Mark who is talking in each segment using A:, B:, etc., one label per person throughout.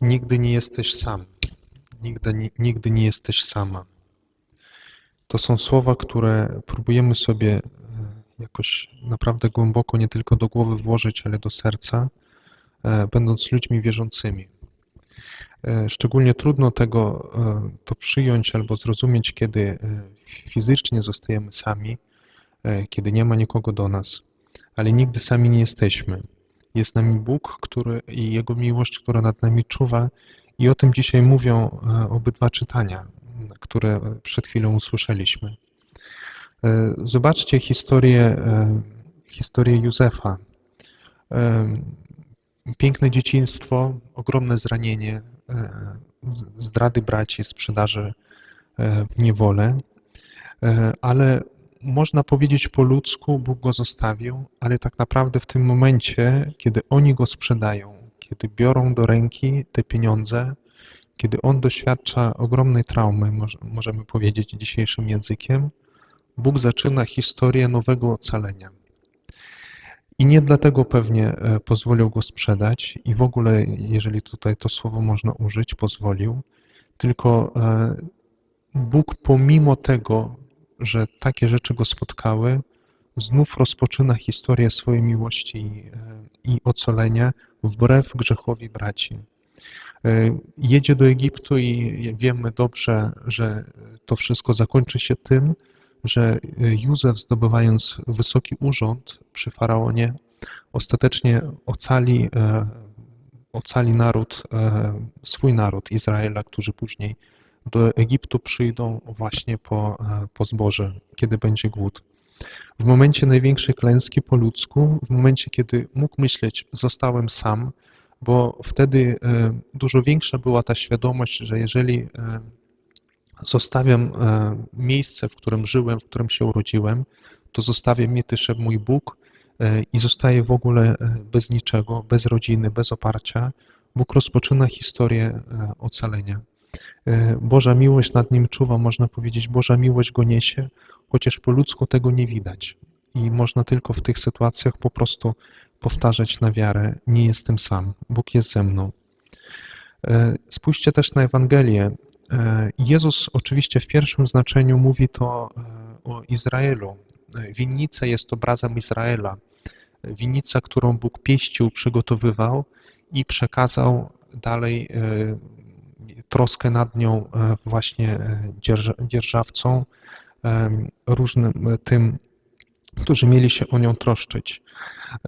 A: Nigdy nie jesteś sam. Nigdy, nie- nigdy nie jesteś sama. To są słowa, które próbujemy sobie e, jakoś naprawdę głęboko nie tylko do głowy włożyć, ale do serca, e, będąc ludźmi wierzącymi. E, Szczególnie trudno tego to przyjąć albo zrozumieć, kiedy fizycznie zostajemy sami, kiedy nie ma nikogo do nas, ale nigdy sami nie jesteśmy. Jest nami Bóg, który i Jego miłość, która nad nami czuwa, i o tym dzisiaj mówią e, obydwa czytania, które przed chwilą usłyszeliśmy. E, Zobaczcie historię, e, historię Józefa. Piękne dzieciństwo, ogromne zranienie, zdrady braci, sprzedaży w niewolę, ale można powiedzieć po ludzku, Bóg go zostawił, ale tak naprawdę w tym momencie, kiedy oni go sprzedają, kiedy biorą do ręki te pieniądze, kiedy on doświadcza ogromnej traumy, moż- możemy powiedzieć dzisiejszym językiem, Bóg zaczyna historię nowego ocalenia. I nie dlatego pewnie e, pozwolił go sprzedać, i w ogóle, jeżeli tutaj to słowo można użyć, pozwolił, tylko e, Bóg pomimo tego, że takie rzeczy go spotkały, znów rozpoczyna historię swojej miłości i, e, i ocalenia wbrew grzechowi braci. E, Jedzie do Egiptu i wiemy dobrze, że to wszystko zakończy się tym, że Józef zdobywając wysoki urząd przy faraonie, ostatecznie ocali, e, ocali naród, e, swój naród Izraela, którzy później do Egiptu przyjdą właśnie po, e, po zboże, kiedy będzie głód. W momencie największej klęski po ludzku, w momencie, kiedy mógł myśleć, zostałem sam, bo wtedy e, dużo większa była ta świadomość, że jeżeli e, zostawiam miejsce, w którym żyłem, w którym się urodziłem, to zostawię mnie też mój Bóg i zostaję w ogóle bez niczego, bez rodziny, bez oparcia. Bóg rozpoczyna historię ocalenia. E, Boża miłość nad nim czuwa, można powiedzieć, Boża miłość go niesie, chociaż po ludzku tego nie widać. I można tylko w tych sytuacjach po prostu powtarzać na wiarę: Nie jestem sam, Bóg jest ze mną. E, Spójrzcie też na Ewangelię. E, Jezus oczywiście w pierwszym znaczeniu mówi to o Izraelu. Winnica jest obrazem Izraela. Winnica, którą Bóg pieścił, przygotowywał i przekazał dalej troskę nad nią e, właśnie e, dzierż- dzierżawcom, em, różnym e, tym, którzy mieli się o nią troszczyć.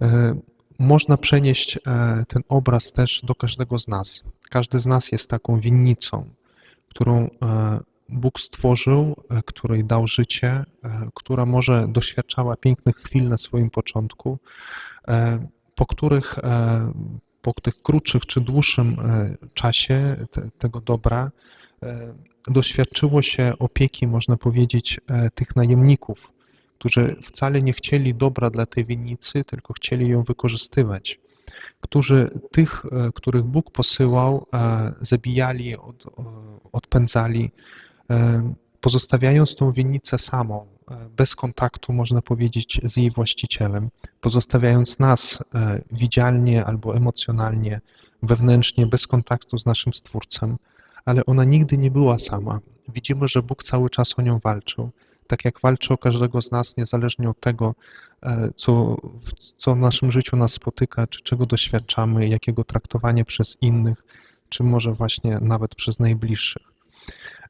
A: E, Można przenieść e, ten obraz też do każdego z nas. Każdy z nas jest taką winnicą, którą e, Bóg stworzył, e, której dał życie, e, która może doświadczała pięknych chwil na swoim początku, e, po których e, po tych krótszych czy dłuższym e, czasie te, tego dobra e, doświadczyło się opieki, można powiedzieć, e, tych najemników, którzy wcale nie chcieli dobra dla tej winnicy, tylko chcieli ją wykorzystywać, którzy tych, których Bóg posyłał, zabijali, od, odpędzali, pozostawiając tą winnicę samą, bez kontaktu, można powiedzieć, z jej właścicielem, pozostawiając nas e, widzialnie albo emocjonalnie, wewnętrznie, bez kontaktu z naszym Stwórcem, ale ona nigdy nie była sama. Widzimy, że Bóg cały czas o nią walczył, tak jak walczy o każdego z nas, niezależnie od tego, e, co, co w naszym życiu nas spotyka, czy czego doświadczamy, jakiego traktowania przez innych, czy może właśnie nawet przez najbliższych.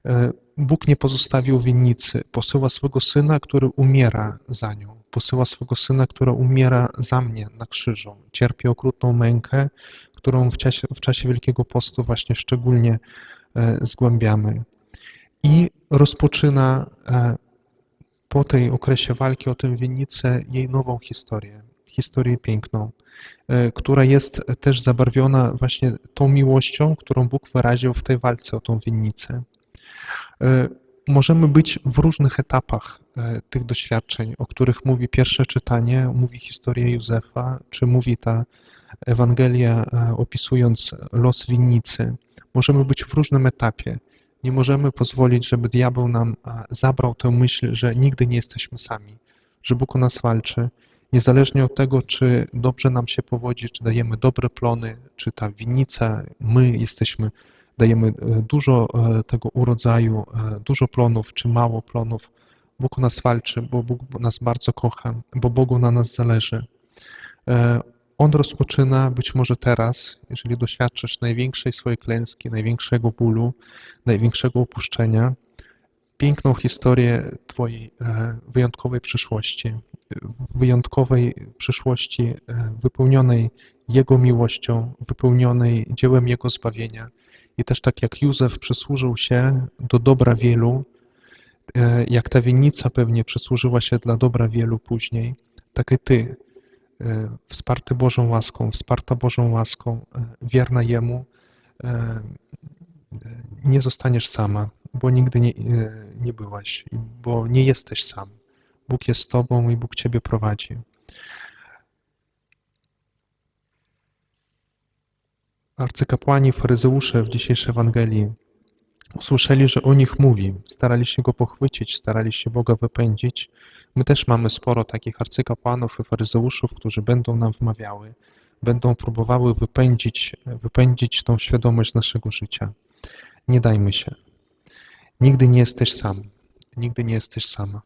A: E, Bóg nie pozostawił winnicy, posyła swego syna, który umiera za nią, posyła swego syna, który umiera za mnie na krzyżu, cierpi okrutną mękę, którą w czasie, w czasie Wielkiego Postu właśnie szczególnie e, zgłębiamy. I rozpoczyna e, po tej okresie walki o tę winnicę jej nową historię, historię piękną, która jest też zabarwiona właśnie tą miłością, którą Bóg wyraził w tej walce o tą winnicę. E, Możemy być w różnych etapach e, tych doświadczeń, o których mówi pierwsze czytanie, mówi historia Józefa, czy mówi ta Ewangelia e, opisując los winnicy. Możemy być w różnym etapie. Nie możemy pozwolić, żeby diabeł nam zabrał tę myśl, że nigdy nie jesteśmy sami, że Bóg o nas walczy. Niezależnie od tego, czy dobrze nam się powodzi, czy dajemy dobre plony, czy ta winnica, my jesteśmy, dajemy e, dużo e, tego urodzaju, e, dużo plonów, czy mało plonów, Bóg o nas walczy, bo Bóg nas bardzo kocha, bo Bogu na nas zależy. On rozpoczyna być może teraz, jeżeli doświadczysz największej swojej klęski, największego bólu, największego opuszczenia, piękną historię Twojej e, wyjątkowej przyszłości, wyjątkowej przyszłości e, wypełnionej Jego miłością, wypełnionej dziełem Jego zbawienia. I też tak jak Józef przysłużył się do dobra wielu, e, jak ta winnica pewnie przysłużyła się dla dobra wielu później, tak i Ty, wsparty Bożą łaską, wsparta Bożą łaską, wierna Jemu, nie zostaniesz sama, bo nigdy nie, e, nie byłaś, bo nie jesteś sam. Bóg jest z Tobą i Bóg Ciebie prowadzi. Arcykapłani, faryzeusze w dzisiejszej Ewangelii usłyszeli, że o nich mówi, starali się go pochwycić, starali się Boga wypędzić. My też mamy sporo takich arcykapłanów i faryzeuszów, którzy będą nam wmawiały, będą próbowały wypędzić, wypędzić tą świadomość naszego życia. Nie dajmy się. Nigdy nie jesteś sam. Nigdy nie jesteś sama.